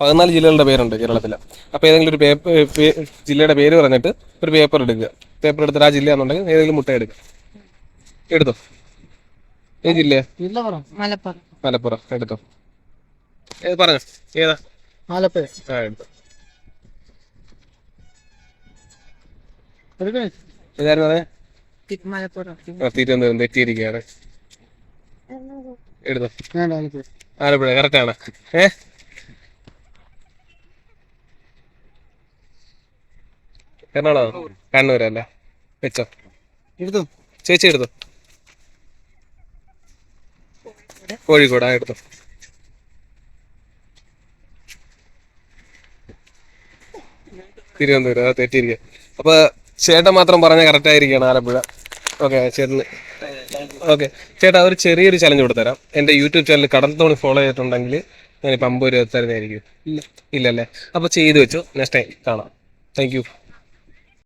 പതിനാല് ജില്ലകളുടെ പേരുണ്ട് കേരളത്തിൽ അപ്പോൾ ഏതെങ്കിലും ഒരു പേപ്പർ ജില്ലയുടെ പേര് പറഞ്ഞിട്ട് ഒരു പേപ്പർ എടുക്കുക. പേപ്പർ എടുത്തിട്ട് ആ ജില്ല എന്നുണ്ടെങ്കിൽ ഏതെങ്കിലും മുട്ട എടുക്കുക. എടുത്തോ? ഏ ജില്ല മലപ്പുറം. മലപ്പുറം. എടുത്തോ? ഏത് പറഞ്ഞോ? ഏതാ? ആലപ്പുഴ. ആ എടുത്തോ. ഏതായിരുന്നു അതെ തിരുവനന്തപുരം തെറ്റിയിരിക്കുകയാണ്. എടുത്തോ? ആലപ്പുഴ. കറക്റ്റ് കറക്റ്റാണ് ഏ? എറണാകുളം കണ്ണൂരല്ലേ വെച്ചോ. എടുത്തു. ചേച്ചി എടുത്തു. കോഴിക്കോട് ആ എടുത്തു. തിരുവനന്തപുരം അതാ തെറ്റിയിരിക്കുക അപ്പൊ ചേട്ടൻ മാത്രം പറഞ്ഞ കറക്റ്റ് ആയിരിക്കണം ആലപ്പുഴ. ഓക്കെ ചേട്ടന്. ഓക്കെ ചേട്ടാ ഒരു ചെറിയൊരു ചലഞ്ച് കൊടുത്തരാം എന്റെ യൂട്യൂബ് ചാനൽ കടൽ തോണി ഫോളോ ചെയ്തിട്ടുണ്ടെങ്കിൽ ഞാനിപ്പോൾ അമ്പത് രൂപ തരുന്നതായിരിക്കും ഇല്ലല്ലേ? അപ്പോൾ ചെയ്തു വെച്ചു. നെക്സ്റ്റ് ടൈം കാണാം. Thank you